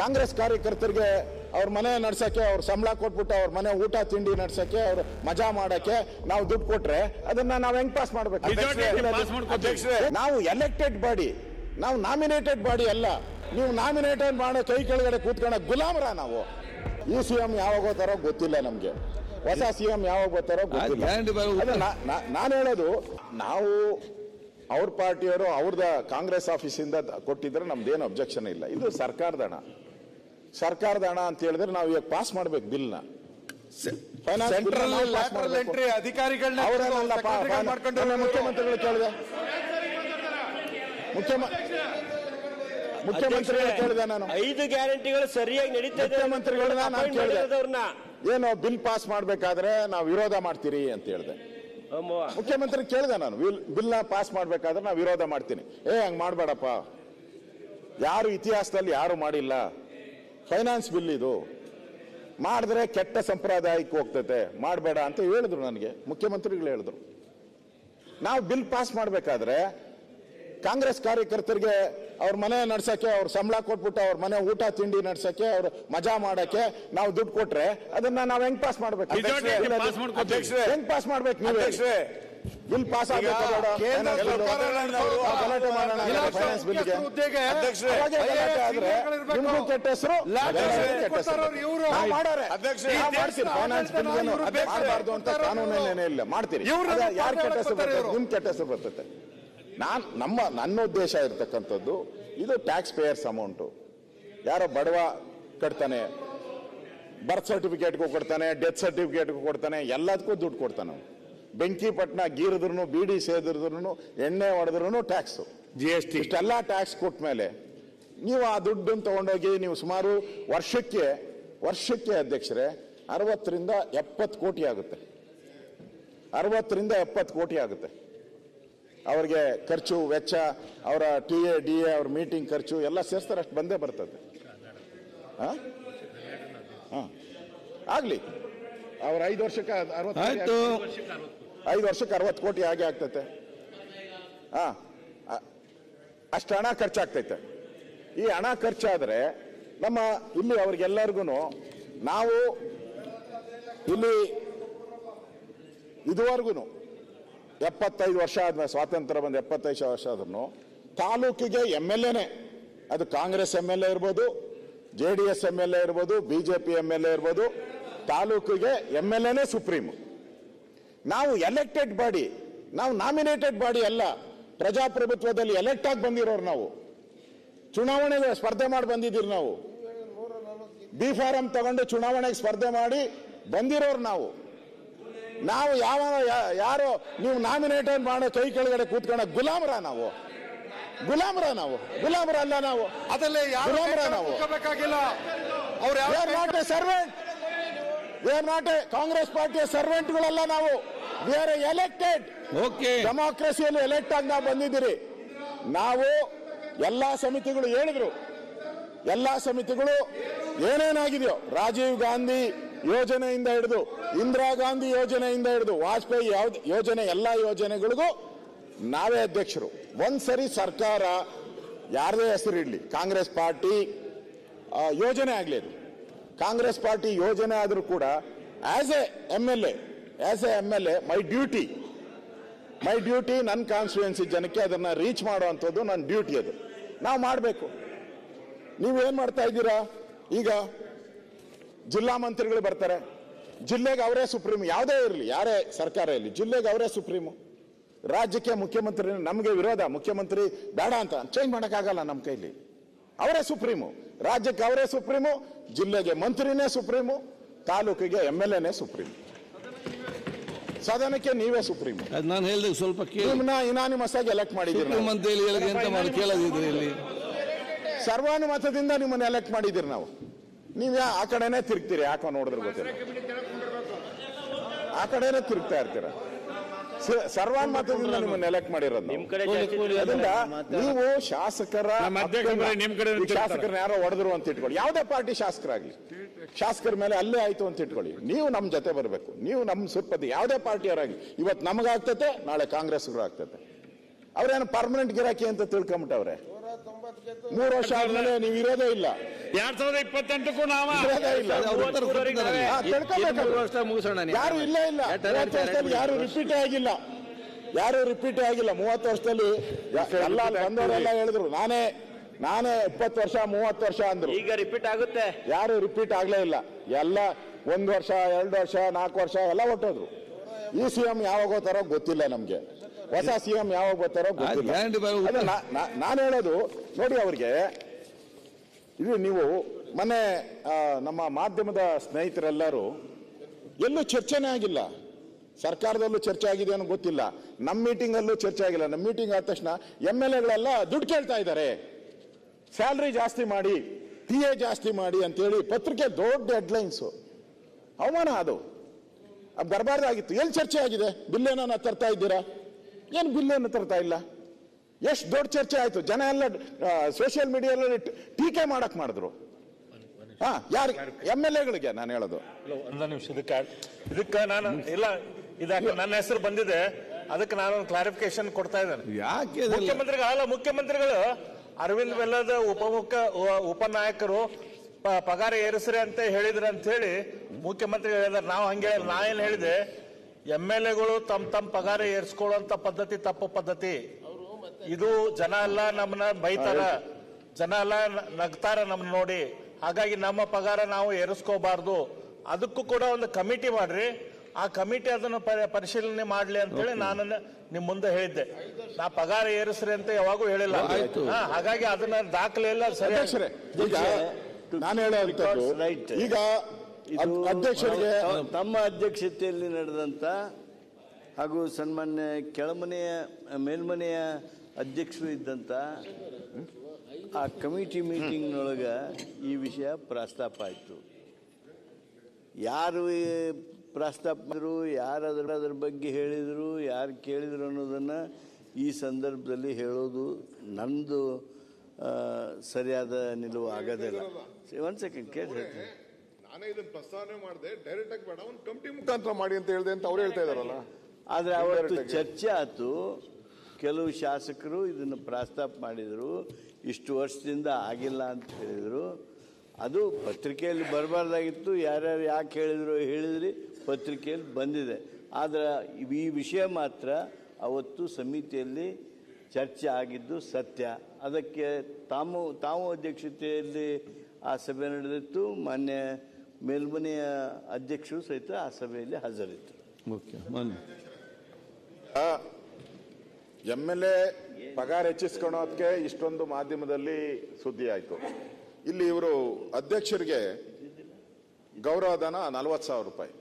ಕಾಂಗ್ರೆಸ್ ಕಾರ್ಯಕರ್ತರಿಗೆ ಅವ್ರ ಮನೆ ನಡ್ಸಕ್ಕೆ ಅವ್ರ ಸಂಬಳ ಕೊಟ್ಬಿಟ್ಟು ಅವ್ರ ಮನೆ ಊಟ ತಿಂಡಿ ನಡ್ಸಕ್ಕೆ ಅವ್ರ ಮಜಾ ಮಾಡಕ್ಕೆ ನಾವು ದುಡ್ಡು ಕೊಟ್ರೆ ಅದನ್ನ ನಾವು ಹೆಂಗ್ ಪಾಸ್ ಮಾಡ್ಬೇಕು? ನಾವು ಎಲೆಕ್ಟೆಡ್ ಬಾಡಿ ನಾವು ನಾಮಿನೇಟೆಡ್ ಬಾಡಿ ಅಲ್ಲ. ನೀವು ನಾಮಿನೇಟೆಡ್ ಮಾಡೋ ಕೈ ಕೆಳಗಡೆ ಕೂತ್ಕೊಂಡ ಗುಲಾಮರ ನಾವು. ಈ ಸಿ ಎಂ ಯಾವಾಗ ಹೋಗ್ತಾರೋ ಗೊತ್ತಿಲ್ಲ ನಮ್ಗೆ. ಹೊಸ ಸಿ ಎಂ ಯಾವಾಗ ಬರ್ತಾರೋ ಗೊತ್ತಿಲ್ಲ. ನಾನು ಹೇಳೋದು ನಾವು ಅವ್ರ ಪಾರ್ಟಿಯವರು ಅವ್ರದ ಕಾಂಗ್ರೆಸ್ ಆಫೀಸಿಂದ ಕೊಟ್ಟಿದ್ರೆ ನಮ್ದೇನು ಅಬ್ಜೆಕ್ಷನ್ ಇಲ್ಲ. ಇದು ಸರ್ಕಾರದ ಹಣ ಸರ್ಕಾರದ ಹಣ ಅಂತ ಹೇಳಿದ್ರೆ ನಾವು ಇವಾಗ ಪಾಸ್ ಮಾಡ್ಬೇಕು ಬಿಲ್ನ ಸೆಂಟ್ರಲ್ ಲ್ಯಾಟ್ರಲ್ ಎಂಟ್ರಿ ಅಧಿಕಾರಿಗಳನ್ನ ಅವರನ್ನಲ್ಲಪ್ಪ secretary ಮಾಡ್ಕೊಂಡು ಮುಖ್ಯಮಂತ್ರಿಗಳು ಕೇಳಿದೆ. ಮುಖ್ಯಮ ಮುಖ್ಯಮಂತ್ರಿಗಳು ಕೇಳಿದೆ ನಾನು. ಐದು ಗ್ಯಾರಂಟಿಗಳು ಸರಿಯಾಗಿ ನಡೀತಾ ಮುಖ್ಯಮಂತ್ರಿಗಳನ್ನ ನಾನು ಕೇಳಿದೆ. ಏನು ಬಿಲ್ ಪಾಸ್ ಮಾಡ್ಬೇಕಾದ್ರೆ ನಾವು ವಿರೋಧ ಮಾಡ್ತೀರಿ ಅಂತ ಹೇಳಿದೆ. ಮುಖ್ಯಮಂತ್ರಿ ಕೇಳಿದೆ ನಾನು ಬಿಲ್ನ ಪಾಸ್ ಮಾಡ್ಬೇಕಾದ್ರೆ ನಾವು ವಿರೋಧ ಮಾಡ್ತೀನಿ. ಏ ಹಂಗ್ ಮಾಡ್ಬೇಡಪ್ಪ. ಯಾರು ಇತಿಹಾಸದಲ್ಲಿ ಯಾರು ಮಾಡಿಲ್ಲ? ಫೈನಾನ್ಸ್ ಬಿಲ್ ಇದು. ಮಾಡಿದ್ರೆ ಕೆಟ್ಟ ಸಂಪ್ರದಾಯಕ್ಕೆ ಹೋಗ್ತೈತೆ. ಮಾಡಬೇಡ ಅಂತ ಹೇಳಿದ್ರು ನನಗೆ. ಮುಖ್ಯಮಂತ್ರಿಗಳು ಹೇಳಿದ್ರು. ನಾವು ಬಿಲ್ ಪಾಸ್ ಮಾಡಬೇಕಾದ್ರೆ ಕಾಂಗ್ರೆಸ್ ಕಾರ್ಯಕರ್ತರಿಗೆ ಅವ್ರ ಮನೆ ನಡ್ಸೋಕ್ಕೆ ಅವ್ರ ಸಂಬಳ ಕೊಟ್ಬಿಟ್ಟು ಅವ್ರ ಮನೆ ಊಟ ತಿಂಡಿ ನಡ್ಸಕ್ಕೆ ಅವ್ರ ಮಜಾ ಮಾಡಕ್ಕೆ ನಾವು ದುಡ್ಡು ಕೊಟ್ರೆ ಅದನ್ನ ನಾವು ಹೆಂಗ್ ಪಾಸ್ ಮಾಡ್ಬೇಕು? ಹೆಂಗ್ ಪಾಸ್ ಮಾಡ್ಬೇಕು ಬಿಲ್ ಪಾಸ್ ಹುದ್ದೆಗೆ ನಿಮ್ಗೂ ಕೆಟ್ಟ ಹೆಸರು. ಮಾಡಬಾರ್ದು ಅಂತ ಕಾನೂನೇನೇ ಇಲ್ಲ ಮಾಡ್ತೀರಿ. ಯಾರು ಕೆಟ್ಟ ಹೆಸರು ಬರ್ತದೆ? ನಿಮ್ ಕೆಟ್ಟ ಹೆಸರು ಬರ್ತದೆ. ನಾನ್ ನಮ್ಮ ನನ್ನ ಉದ್ದೇಶ ಇರ್ತಕ್ಕಂಥದ್ದು ಇದು ಟ್ಯಾಕ್ಸ್ ಪೇಯರ್ಸ್ ಅಮೌಂಟ್ ಯಾರೋ ಬಡವ ಕಟ್ತಾನೆ ಬರ್ತ್ ಸರ್ಟಿಫಿಕೇಟ್ಗೂ ಕೊಡ್ತಾನೆ ಡೆತ್ ಸರ್ಟಿಫಿಕೇಟ್ಗೂ ಕೊಡ್ತಾನೆ ಎಲ್ಲದಕ್ಕೂ ದುಡ್ಡು ಕೊಡ್ತಾನೆ. ಬೆಂಕಿ ಪಟ್ಟಣ ಗೀರಿದ್ರು ಬೀಡಿ ಸೇದಿದ್ರು ಎಣ್ಣೆ ಹೊಡೆದ್ರು ಟ್ಯಾಕ್ಸು. ಜಿ ಎಸ್ ಟಿ ಇಷ್ಟೆಲ್ಲ ಟ್ಯಾಕ್ಸ್ ಕೊಟ್ಟ ಮೇಲೆ ನೀವು ಆ ದುಡ್ಡನ್ನು ತಗೊಂಡೋಗಿ ನೀವು ಸುಮಾರು ವರ್ಷಕ್ಕೆ ವರ್ಷಕ್ಕೆ ಅಧ್ಯಕ್ಷರೇ ಅರವತ್ತರಿಂದ ಎಪ್ಪತ್ತು ಕೋಟಿ ಆಗುತ್ತೆ. ಅರವತ್ತರಿಂದ ಎಪ್ಪತ್ತು ಕೋಟಿ ಆಗುತ್ತೆ. ಅವ್ರಿಗೆ ಖರ್ಚು ವೆಚ್ಚ ಅವರ ಟಿ ಎ ಡಿ ಎ ಅವ್ರ ಮೀಟಿಂಗ್ ಖರ್ಚು ಎಲ್ಲ ಸೇರಿಸ್ತಾರೆ ಅಷ್ಟು ಬಂದೇ ಬರ್ತದೆ. ಹಾಂ? ಹಾಂ. ಆಗಲಿ. ಅವ್ರ ಐದು ವರ್ಷಕ್ಕೆ ಅರವತ್ತು ಐದು ವರ್ಷಕ್ಕೆ ಅರವತ್ತು ಕೋಟಿ ಹಾಗೆ ಆಗ್ತೈತೆ. ಹಾ ಅಷ್ಟು ಹಣ ಖರ್ಚಾಗ್ತೈತೆ. ಈ ಹಣ ಖರ್ಚಾದರೆ ನಮ್ಮ ಇಲ್ಲಿ ಅವ್ರಿಗೆಲ್ಲರಿಗೂ ನಾವು ಇಲ್ಲಿ ಇದುವರೆಗೂ ಎಪ್ಪತ್ತೈದು ವರ್ಷ ಆದ್ಮೇಲೆ ಸ್ವಾತಂತ್ರ್ಯ ಬಂದು ಎಪ್ಪತ್ತೈದು ವರ್ಷ ಆದ್ರೂ ತಾಲೂಕಿಗೆ ಎಂ ಎಲ್ ಎನೇ. ಅದು ಕಾಂಗ್ರೆಸ್ ಎಂ ಎಲ್ ಎ ಇರ್ಬೋದು, J D S M L A ಇರ್ಬೋದು ಬಿಜೆಪಿ ಎಂ ಎಲ್ ಎ ಇರ್ಬೋದು, ತಾಲೂಕಿಗೆ ಎಂ ಎಲ್ ಎನೇ ಸುಪ್ರೀಂ ನಾವು ಎಲೆಕ್ಟೆಡ್ ಬಾಡಿ ನಾವು ನಾಮಿನೇಟೆಡ್ ಬಾಡಿ ಅಲ್ಲ ಪ್ರಜಾಪ್ರಭುತ್ವದಲ್ಲಿ ಎಲೆಕ್ಟ್ ಆಗಿ ಬಂದಿರೋರು ನಾವು. ಚುನಾವಣೆಗೆ ಸ್ಪರ್ಧೆ ಮಾಡಿ ಬಂದಿದ್ದೀರಿ ನಾವು. ಬಿ ಫಾರಂ ತಗೊಂಡು ಚುನಾವಣೆಗೆ ಸ್ಪರ್ಧೆ ಮಾಡಿ ಬಂದಿರೋರು ನಾವು. ನಾವು ಯಾವ ಯಾರೋ ನೀವು ನಾಮಿನೇಟ್ ಮಾಡೋ ಕೈ ಕೆಳಗಡೆ ಕೂತ್ಕೊಂಡ ಗುಲಾಮರ ನಾವು. ಗುಲಾಮರ ನಾವು. ಗುಲಾಮರ ಅಲ್ಲ ನಾವು. ಅದಲ್ಲೇ ಗುಲಾಮರ ನಾವು. ಸರ್ವೆಂಟ್ ನಾಟ್ ಎ ಕಾಂಗ್ರೆಸ್ ಪಾರ್ಟಿಯ ಸರ್ವೆಂಟ್ಗಳಲ್ಲ ನಾವು. ವಿ ಆರ್ ಎಲೆಕ್ಟೆಡ್ ಓಕೆ ಡೆಮಾಕ್ರಸಿಯಲ್ಲಿ ಎಲೆಕ್ಟ್ ಆಗಿ ನಾವು ಬಂದಿದ್ದೀರಿ. ನಾವು ಎಲ್ಲ ಸಮಿತಿಗಳು ಹೇಳಿದ್ರು. ಎಲ್ಲ ಸಮಿತಿಗಳು ಏನೇನಾಗಿದೆಯೋ ರಾಜೀವ್ ಗಾಂಧಿ ಯೋಜನೆಯಿಂದ ಹಿಡಿದು ಇಂದಿರಾ ಗಾಂಧಿ ಯೋಜನೆಯಿಂದ ಹಿಡಿದು ವಾಜಪೇಯಿ ಯಾವ್ದು ಯೋಜನೆ ಎಲ್ಲ ಯೋಜನೆಗಳಿಗೂ ನಾವೇ ಅಧ್ಯಕ್ಷರು. ಒಂದ್ಸರಿ ಸರ್ಕಾರ ಯಾರದೇ ಹೆಸರಿಡ್ಲಿ ಕಾಂಗ್ರೆಸ್ ಪಾರ್ಟಿ ಯೋಜನೆ ಆಗಲಿ ಕಾಂಗ್ರೆಸ್ ಪಾರ್ಟಿ ಯೋಜನೆ ಆದರೂ ಕೂಡ as a M L A as a M L A my duty my duty ನನ್ನ ಕಾನ್ಸ್ಟಿಟ್ಯೂನ್ಸಿ ಜನಕ್ಕೆ ಅದನ್ನು ರೀಚ್ ಮಾಡುವಂಥದ್ದು ನನ್ನ ಡ್ಯೂಟಿ ಅದು. ನಾವು ಮಾಡಬೇಕು. ನೀವೇನು ಮಾಡ್ತಾ ಇದ್ದೀರಾ? ಈಗ ಜಿಲ್ಲಾ ಮಂತ್ರಿಗಳು ಬರ್ತಾರೆ. ಜಿಲ್ಲೆಗೆ ಅವರೇ ಸುಪ್ರೀಂ, ಯಾವುದೇ ಇರಲಿ, ಯಾರೇ ಸರ್ಕಾರ ಇರಲಿ, ಜಿಲ್ಲೆಗೆ ಅವರೇ ಸುಪ್ರೀಮು ರಾಜ್ಯಕ್ಕೆ ಮುಖ್ಯಮಂತ್ರಿ, ನಮಗೆ ವಿರೋಧ, ಮುಖ್ಯಮಂತ್ರಿ ಬೇಡ ಅಂತ ಚೇಂಜ್ ಮಾಡೋಕ್ಕಾಗಲ್ಲ ನಮ್ಮ ಕೈಲಿ. ಅವರೇ ಸುಪ್ರೀಮು ರಾಜ್ಯಕ್ಕೆ ಅವರೇ ಸುಪ್ರೀಮು ಜಿಲ್ಲೆಗೆ ಮಂತ್ರಿನೇ ಸುಪ್ರೀಮು ತಾಲೂಕಿಗೆ ಎಂ ಎಲ್ ಎನೇ ಸುಪ್ರೀಂ. ಸದನಕ್ಕೆ ನೀವೇ ಸುಪ್ರೀಂ ಅದು ನಾನು ಹೇಳಿದೆ ಸ್ವಲ್ಪ ಕೇಳಿ. ಇನಾನಿಮಸ್ ಆಗಿ ಎಲೆಕ್ಟ್ ಮಾಡಿದ್ದೀರಿ ನಾವು. ಅಂತ ಹೇಳಿ ಹೇಳಿ ಎಂತ ಮಾಡಿ ಕೇಳೋದಿದ್ರೆ ಇಲ್ಲಿ. ಸರ್ವಾನುಮತದಿಂದ ನಿಮ್ಮನ್ನ ಎಲೆಕ್ಟ್ ಮಾಡಿದ್ದೀರಿ ನಾವು. ನೀವು ಯಾ ಆ ಕಡೆನೇ ತಿರುಗ್ತೀರಿ ಯಾಕೋ ನೋಡಿದ್ರೆ ಗೊತ್ತಿಲ್ಲ. ಆ ಕಡೆನೇ ತಿರುಗ್ತಾ ಇರ್ತೀರ. ಸರ್ವಾನುಮತದಿಂದ ನಿಮ್ಮನ್ನ ಎಲೆಕ್ಟ್ ಮಾಡಿರೋದು. ನಿಮ್ ಕಡೆ ಜಾಸ್ತಿ ಅದರಿಂದ ನೀವು ಶಾಸಕರ ಶಾಸಕರನ್ನ ಯಾರೋ ಹೊಡೆದ್ರು ಅಂತ ಇಟ್ಕೊಳ್ಳಿ. ಯಾವುದೇ ಪಾರ್ಟಿ ಶಾಸಕರಾಗ್ಲಿ. ಶಾಸಕರ ಮೇಲೆ ಅಲ್ಲೇ ಆಯ್ತು ಅಂತ ಇಟ್ಕೊಳ್ಳಿ. ನೀವು ನಮ್ಮ ಜೊತೆ ಬರಬೇಕು. ನೀವು ನಮ್ಮ ಸುರ್ಪತಿ ಯಾವುದೇ ಪಾರ್ಟಿಯರಾಗಿ ಇವತ್ತು ನಮಗಾಗ್ತತೆ ನಾಳೆ ಕಾಂಗ್ರೆಸ್ಗೂ ಆಗ್ತತೆ ಅವ್ರೇನು ಪರ್ಮನೆಂಟ್ ಗಿರಾಕಿ ಅಂತ ತಿಳ್ಕೊಂಬಿಟ್ಟವ್ರೆ? ಮೂರು ವರ್ಷ ಆದ್ಮೇಲೆ ನೀವು ಇರೋದೇ ಇಲ್ಲ. ಎರಡ್ ಸಾವಿರದ ಇಪ್ಪತ್ತೆಂಟಕ್ಕೂ ನಾವು. ಇರೋದೇ ಇಲ್ಲ. ಹಾ, ತಿಳ್ಕೊಬೇಕಲ್ಲ. ವರ್ಷ ಮುಗಿಸೋಣ ನೀವು. ಯಾರು ಇಲ್ಲ ಇಲ್ಲ. ಎರಡು ಮೂವತ್ತು ವರ್ಷದಲ್ಲಿ ಯಾರು ರಿಪೀಟೇ ಆಗಿಲ್ಲ. ಯಾರು ರಿಪೀಟೇ ಆಗಿಲ್ಲ. ಮೂವತ್ತು ವರ್ಷದಲ್ಲಿ ಯ- ಎಲ್ಲ ಅಲ್ಲಿ ಬಂದವರೆಲ್ಲ ಹೇಳಿದ್ರು. ನಾನೇ ನಾನೇ ಇಪ್ಪತ್ತು ವರ್ಷ ಮೂವತ್ತು ವರ್ಷ ಅಂದ್ರು. ಈಗ ರಿಪೀಟ್ ಆಗುತ್ತೆ. ಯಾರು ರಿಪೀಟ್ ಆಗ್ಲೇ ಇಲ್ಲ. ಎಲ್ಲ ಒಂದ್ ವರ್ಷ ಎರಡು ವರ್ಷ ನಾಲ್ಕು ವರ್ಷ ಎಲ್ಲ ಹೊಟ್ಟೋದ್ರು ಈ ಸಿ ಎಂ ಯಾವಾಗ ಹೋಗ್ತಾರೋ ಗೊತ್ತಿಲ್ಲ ನಮ್ಗೆ. ಹೊಸ ಸಿ ಎಂ ಯಾವಾಗ ಬರ್ತಾರೋ ಗೊತ್ತಿಲ್ಲ. ನಾನು ಹೇಳೋದು ನೋಡಿ ಅವ್ರಿಗೆ ಇದು ನೀವು ಮೊನ್ನೆ ನಮ್ಮ ಮಾಧ್ಯಮದ ಸ್ನೇಹಿತರೆಲ್ಲರೂ ಎಲ್ಲೂ ಚರ್ಚೆನೇ ಆಗಿಲ್ಲ. ಸರ್ಕಾರದಲ್ಲೂ ಚರ್ಚೆ ಆಗಿದೆ ಅನ್ನೋ ಗೊತ್ತಿಲ್ಲ. ನಮ್ಮ ಮೀಟಿಂಗಲ್ಲೂ ಚರ್ಚೆ ಆಗಿಲ್ಲ. ನಮ್ಮ ಮೀಟಿಂಗ್ ಆದ ತಕ್ಷಣ ಎಂ ಎಲ್ ಎಗಳೆಲ್ಲ ದುಡ್ಡು ಕೇಳ್ತಾ ಇದ್ದಾರೆ. ಸ್ಯಾಲ್ರಿ ಜಾಸ್ತಿ ಮಾಡಿ ಟಿ ಎ ಜಾಸ್ತಿ ಮಾಡಿ ಅಂತೇಳಿ ಪತ್ರಿಕೆ ದೊಡ್ಡ ಹೆಡ್ಲೈನ್ಸು ಅವಮಾನ ಅದು. ಬರಬಾರ್ದಾಗಿತ್ತು. ಎಲ್ಲಿ ಚರ್ಚೆ ಆಗಿದೆ? ಬಿಲ್ ಏನನ್ನ ತರ್ತಾ ಇದ್ದೀರಾ? ಏನು ಬಿಲ್ ಏನು ತರ್ತಾ ಇಲ್ಲ? ಎಷ್ಟು ದೊಡ್ಡ ಚರ್ಚೆ ಆಯಿತು? ಜನ ಎಲ್ಲ ಸೋಷಿಯಲ್ ಮೀಡಿಯಾದಲ್ಲಿ ಟೀಕೆ ಮಾಡಕ್ ಮಾಡಿದ್ರು. ಹಾ ಯಾರು ಎಂ ಎಲ್ ಎಗಳಿಗೆ ನಾನು ಹೇಳೋದು. ಒಂದು ನಿಮಿಷ ಇದಕ್ಕೆ ಇದಕ್ಕೆ ನಾನು ಇಲ್ಲ ಇದಕ್ಕೆ ನನ್ನ ಹೆಸರು ಬಂದಿದೆ. ಅದಕ್ಕೆ ನಾನು ಕ್ಲಾರಿಫಿಕೇಶನ್ ಕೊಡ್ತಾ ಇದ್ದೇನೆ. ಯಾಕೆ? ಮುಖ್ಯಮಂತ್ರಿಗಳು ಅಲ್ಲ ಮುಖ್ಯಮಂತ್ರಿಗಳು ಅರವಿಂದ್ ಬೆಲ್ಲದ ಉಪಮುಖ್ಯ ಉ- ಉಪನಾಯಕರು ಪಗಾರ ಏರಿಸ್ರಿ ಅಂತ ಹೇಳಿದ್ರು ಅಂತ ಹೇಳಿ ಮುಖ್ಯಮಂತ್ರಿಗಳು ಹೇಳಿದಾರೆ. ನಾವು ಹಂಗೆ. ನಾ ಏನು ಹೇಳಿದೆ? ಎಂ ಎಲ್ ಎಗಳು ತಮ್ಮ ತಮ್ಮ ಪಗಾರ ಏರ್ಸ್ಕೊಳ್ಳೋಂಥ ಪದ್ಧತಿ ತಪ್ಪು ಪದ್ಧತಿ. ಇದು ಜನ ಎಲ್ಲ ನಮ್ಮನ್ನ ಬೈತಾರ. ಜನ ಎಲ್ಲ ನಗ್ತಾರ ನಮ್ಮನ್ನ ನೋಡಿ. ಹಾಗಾಗಿ ನಮ್ಮ ಪಗಾರ ನಾವು ಏರಿಸ್ಕೋಬಾರ್ದು. ಅದಕ್ಕೂ ಕೂಡ ಒಂದು ಕಮಿಟಿ ಮಾಡ್ರಿ. ಆ ಕಮಿಟಿ ಅದನ್ನು ಪರಿಶೀಲನೆ ಮಾಡ್ಲಿ ಅಂತೇಳಿ ನಾನು ನಿಮ್ ಮುಂದೆ ಹೇಳಿದ್ದೆ. ನಾ ಪಗಾರ ಏರಿಸ್ರಿ ಅಂತ ಯಾವಾಗೂ ಹೇಳಿಲ್ಲ. ಆಯ್ತು. ಹಾ, ಹಾಗಾಗಿ ಅದನ್ನ ದಾಖಲೆ ಎಲ್ಲ ಸರಿ ಅಧ್ಯಕ್ಷರೇ ಈಗ ನಾನು ಈಗ ಅಧ್ಯಕ್ಷರಿಗೆ ತಮ್ಮ ಅಧ್ಯಕ್ಷತೆಯಲ್ಲಿ ನಡೆದಂತ ಹಾಗೂ ಸನ್ಮಾನ್ಯ ಕೆಳಮನೆಯ ಮೇಲ್ಮನೆಯ ಅಧ್ಯಕ್ಷರು ಇದ್ದಂತ ಆ ಕಮಿಟಿ ಮೀಟಿಂಗ್ನೊಳಗ ಈ ವಿಷಯ ಪ್ರಸ್ತಾಪ ಆಯಿತು. ಯಾರು ಪ್ರಸ್ತಾಪ ಮಾಡಿದ್ರು ಯಾರು ಅದರ ಅದ್ರ ಬಗ್ಗೆ ಹೇಳಿದರು ಯಾರು ಕೇಳಿದರು ಅನ್ನೋದನ್ನು ಈ ಸಂದರ್ಭದಲ್ಲಿ ಹೇಳೋದು ನಂದು ಸರಿಯಾದ ನಿಲುವು ಆಗೋದಿಲ್ಲ ಒಂದು ಸೆಕೆಂಡ್ ಕೇಳಿ ಹೇಳ್ತೀನಿ. ನಾನೇ ಇದನ್ನ ಪ್ರಸ್ತಾವನೆ ಮಾಡಿದೆ ಡೈರೆಕ್ಟ್ ಆಗಿ ಬೇಡ ಒಂದು ಕಮಿಟಿ ಮುಖಾಂತರ ಮಾಡಿ ಅಂತ ಹೇಳಿದೆ ಅಂತ ಅವ್ರು ಹೇಳ್ತಾ ಇದಾರಲ್ಲ? ಆದರೆ ಅವತ್ತು ಚರ್ಚೆ ಆಯ್ತು. ಕೆಲವು ಶಾಸಕರು ಇದನ್ನು ಪ್ರಸ್ತಾಪ ಮಾಡಿದರು. ಇಷ್ಟು ವರ್ಷದಿಂದ ಆಗಿಲ್ಲ ಅಂತ ಹೇಳಿದರು. ಅದು ಪತ್ರಿಕೆಯಲ್ಲಿ ಬರಬಾರ್ದಾಗಿತ್ತು. ಯಾರ್ಯಾರು ಯಾಕೆ ಹೇಳಿದ್ರು ಹೇಳಿದ್ರಿ ಪತ್ರಿಕೆಯಲ್ಲಿ ಬಂದಿದೆ. ಆದರೆ ಈ ವಿಷಯ ಮಾತ್ರ ಅವತ್ತು ಸಮಿತಿಯಲ್ಲಿ ಚರ್ಚೆ ಆಗಿದ್ದು ಸತ್ಯ. ಅದಕ್ಕೆ ತಾವು ತಾವು ಅಧ್ಯಕ್ಷತೆಯಲ್ಲಿ ಆ ಸಭೆ ನಡೆದಿತ್ತು. ಮಾನ್ಯ ಮೇಲ್ಮನೆಯ ಅಧ್ಯಕ್ಷರು ಸಹಿತ ಆ ಸಭೆಯಲ್ಲಿ ಹಾಜರಿದ್ದರು. ಮುಖ್ಯ ಮೊನ್ನೆ ಎಂ ಎಲ್ ಎ ಪಗಾರ ಹೆಚ್ಚಿಸ್ಕೊಳೋದಕ್ಕೆ ಇಷ್ಟೊಂದು ಮಾಧ್ಯಮದಲ್ಲಿ ಸುದ್ದಿ ಆಯ್ತು. ಇಲ್ಲಿ ಇವರು ಅಧ್ಯಕ್ಷರಿಗೆ ಗೌರವಧನ ನಲವತ್ತು ಸಾವಿರ ರೂಪಾಯಿ.